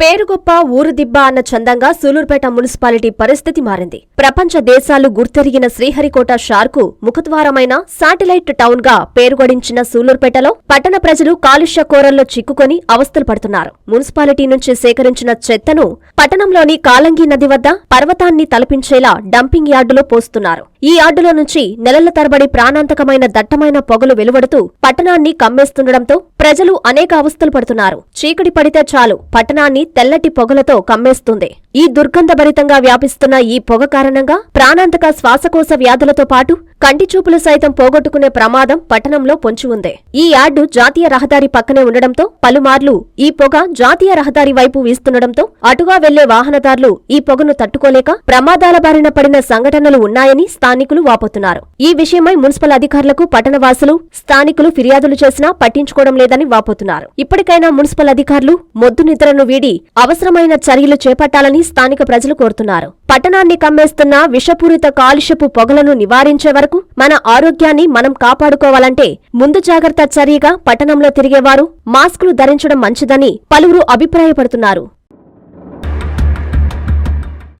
పేరుగొప్ప ఊరుదిబ్బ అన్న చందంగా సూలూరుపేట మున్సిపాలిటీ పరిస్థితి మారింది. ప్రపంచ దేశాలు గుర్తెరిగిన శ్రీహరికోట షార్కు ముఖద్వారమైన శాటిలైట్ టౌన్గా పేరుగడించిన సూలూరుపేటలో పట్టణ ప్రజలు కాలుష్య కోరల్లో చిక్కుకొని అవస్థలు పడుతున్నారు. మున్సిపాలిటీ నుంచి సేకరించిన చెత్తను పట్టణంలోని కాలంగి నది వద్ద పర్వతాన్ని తలపించేలా డంపింగ్ యార్డులో పోస్తున్నారు. ఈ యార్డులో నుంచి నెలల తరబడి ప్రాణాంతకమైన దట్టమైన పొగలు వెలువడుతూ పట్టణాన్ని కమ్మేస్తుండటంతో ప్రజలు అనేక అవస్థలు పడుతున్నారు. చీకటి పడితే చాలు పట్టణాన్ని తెల్లటి పొగలతో కమ్మేస్తుంది. ఈ దుర్గంధభరితంగా వ్యాపిస్తున్న ఈ పొగ కారణంగా ప్రాణాంతక శ్వాసకోశ వ్యాధులతో పాటు కంటి చూపులు సైతం పోగొట్టుకునే ప్రమాదం పట్టణంలో పొంచి ఉంది. ఈ యార్డు జాతీయ రహదారి పక్కనే ఉండడంతో పలుమార్లు ఈ పొగ జాతీయ రహదారి వైపు వీస్తుండడంతో అటుగా వెళ్ళే వాహనదారులు ఈ పొగను తట్టుకోలేక ప్రమాదాల బారిన పడిన సంఘటనలు ఉన్నాయని స్థానికులు వాపోతున్నారు. ఈ విషయమై మున్సిపల్ అధికారులకు పట్టణవాసులు స్థానికులు ఫిర్యాదులు చేసినా పట్టించుకోవడం లేదని వాపోతున్నారు. ఇప్పటికైనా మున్సిపల్ అధికారులు మొద్దు నిద్రను వీడి అవసరమైన చర్యలు చేపట్టాలని స్థానిక ప్రజలు కోరుతున్నారు. పట్టణాన్ని కమ్మేస్తున్న విషపూరిత కాలుష్యపు పొగలను నివారించే వరకు మన ఆరోగ్యాన్ని మనం కాపాడుకోవాలంటే ముందు జాగ్రత్త చర్యగా పట్టణంలో తిరిగేవారు మాస్కులు ధరించడం మంచిదని పలువురు అభిప్రాయపడుతున్నారు.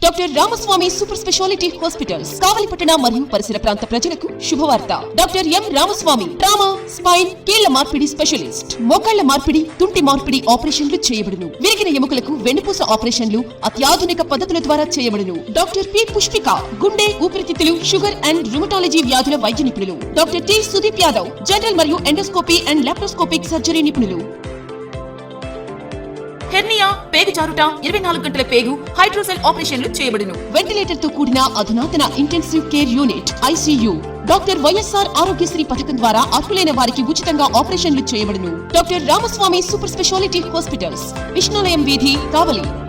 Doctor Ramaswamy super speciality hospitals కావలిపట్టణ మరియు పరిసర ప్రాంత ప్రజలకు శుభవార్త. Doctor M Ramaswamy trauma spine కీళ్ళ మార్పిడి స్పెషలిస్ట్. మోకాళ్ళ మార్పిడి తుంటి మార్పిడి ఆపరేషన్లు చేయబడును. విరిగిన ఎముకలకు వెన్నుపూస ఆపరేషన్లు అత్యాధునిక పద్ధతుల ద్వారా చేయబడును. Doctor P. పుష్పిక గుండె ఊపిరితిత్తులు షుగర్ అండ్ రుమటాలజీ వ్యాధుల వైద్య నిపుణులు. Doctor T. Sudeep Yadav general మరియు ఎండోస్కోపీ అండ్ లాప్రోస్కోపిక్ సర్జరీ నిపుణులు. పేగు జారుట ఇరవై నాలుగు గంటల పేగు హైడ్రోసెల్ ఆపరేషన్లు చేయబడును. వెంటిలేటర్తో కూడిన అధునాతన intensive care unit ICU doctor YSR Aarogyasri పథకం ద్వారా అర్హులైన వారికి ఉచితంగా ఆపరేషన్లు చేయబడును. Doctor Ramaswamy super speciality hospitals విష్ణులయం వీధి కావలి.